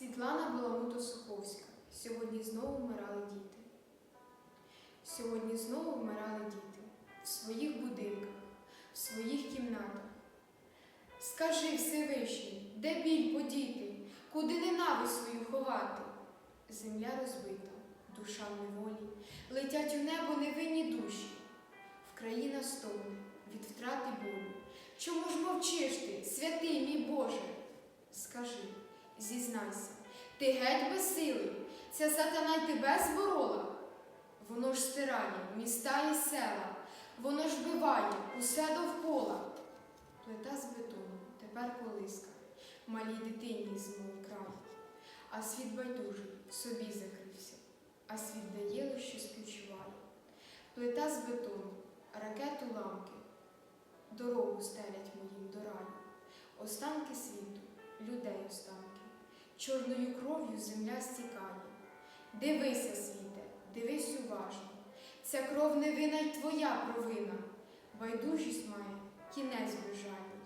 Світлана Баламуто-Суховська. Сьогодні знову вмирали діти. Сьогодні знову вмирали діти в своїх будинках, в своїх кімнатах. Скажи Всевишній, де біль подіти, куди ненависть свою ховати? Земля розбита, душа в неволі, летять у небо невинні душі. В країна стогне від втрати болю. Чому ж мовчиш ти, святий мій Боже? Зізнайся, ти геть безсилий, ця сатана й тебе зборола. Воно ж стирає міста і села, воно ж биває усе довкола. Плита з бетону, тепер колиска, малій дитині змов край. А світ байдужий собі закрився, а світ дає лише співчуває. Плита з бетону, ракету ламки, дорогу стелять моїм до раю. Останки світу, людей останки, чорною кров'ю земля стікає. Дивися, світе, дивись уважно. Ця кров не вина й твоя провина. Байдужість має кінець бажання.